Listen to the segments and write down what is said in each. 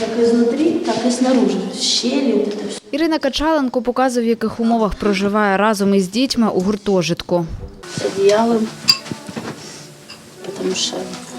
Как изнутри, так и снаружи. Щели, вот это все. Ірина Качаленко показує, в яких умовах проживає разом із дітьми у гуртожитку. С одеялом. Потому что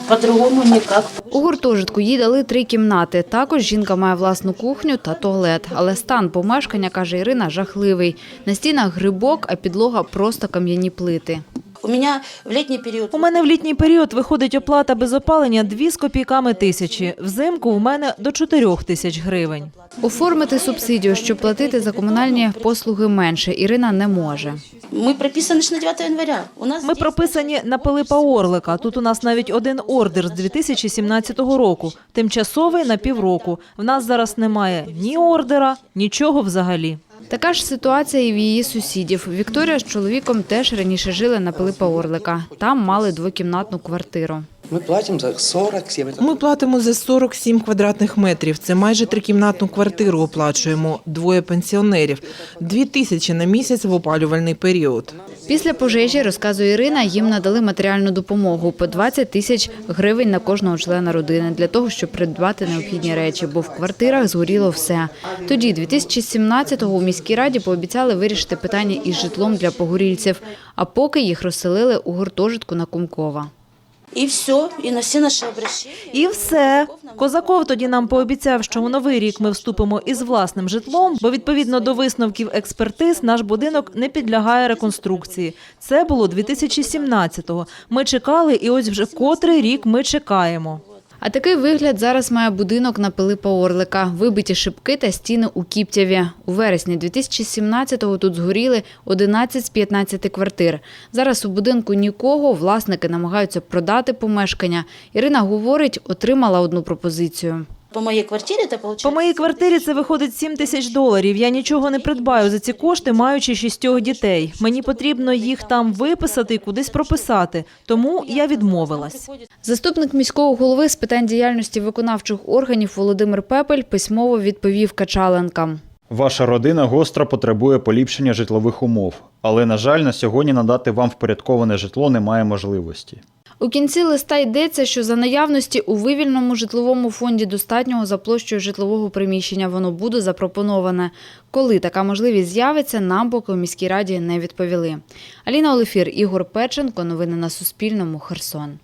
по-другому никак. У гуртожитку їй дали три кімнати. Також жінка має власну кухню та туалет. Але стан помешкання, каже Ірина, жахливий. На стінах грибок, а підлога просто кам'яні плити. У меня в летний период У мене в літній період виходить оплата без опалення 2 з копійками тисячі. Взимку в мене до 4 тисяч гривень. Оформити субсидію, щоб платити за комунальні послуги менше, Ірина не може. мы прописаны ж на 9 января. У нас Ми прописані на Пилипа Орлика. Тут у нас навіть один ордер з 2017 року, тимчасовий на півроку. В нас зараз немає ні ордера, нічого взагалі. Така ж ситуація і в її сусідів. Вікторія з чоловіком теж раніше жили на Пилипа Орлика. Там мали двокімнатну квартиру. Ми платимо за 47. Ми платимо за 47 квадратних метрів. Це майже трикімнатну квартиру оплачуємо. Двоє пенсіонерів. Дві тисячі на місяць в опалювальний період. Після пожежі, розказує Ірина, їм надали матеріальну допомогу по 20 тисяч гривень на кожного члена родини для того, щоб придбати необхідні речі, бо в квартирах згоріло все. Тоді, 2017-го, у міській раді пообіцяли вирішити питання із житлом для погорільців, а поки їх розселили у гуртожитку на Кумкова. И все, і на всі наші обращення. І все. Козаков тоді нам пообіцяв, що у новий рік ми вступимо із власним житлом, бо відповідно до висновків експертиз наш будинок не підлягає реконструкції. Це було 2017-го. Ми чекали, і ось вже котрий рік ми чекаємо. А такий вигляд зараз має будинок на Пилипа Орлика. Вибиті шибки та стіни у Кіптяві. У вересні 2017-го тут згоріли 11 з 15 квартир. Зараз у будинку нікого, власники намагаються продати помешкання. Ірина говорить, отримала одну пропозицію. По моей квартире это получается... По моїй квартирі це виходить 7 тисяч доларів. Я нічого не придбаю за ці кошти, маючи шістьох дітей. Мені потрібно їх там виписати і кудись прописати. Тому я відмовилась. Заступник міського голови з питань діяльності виконавчих органів Володимир Пепель письмово відповів Качаленкам. Ваша родина гостро потребує поліпшення житлових умов, але, на жаль, на сьогодні надати вам впорядковане житло немає можливості. У кінці листа йдеться, що за наявності у вивільному житловому фонді достатнього за площею житлового приміщення воно буде запропоноване. Коли така можливість з'явиться, нам поки у міській раді не відповіли. Аліна Олефір, Ігор Печенко. Новини на Суспільному. Херсон.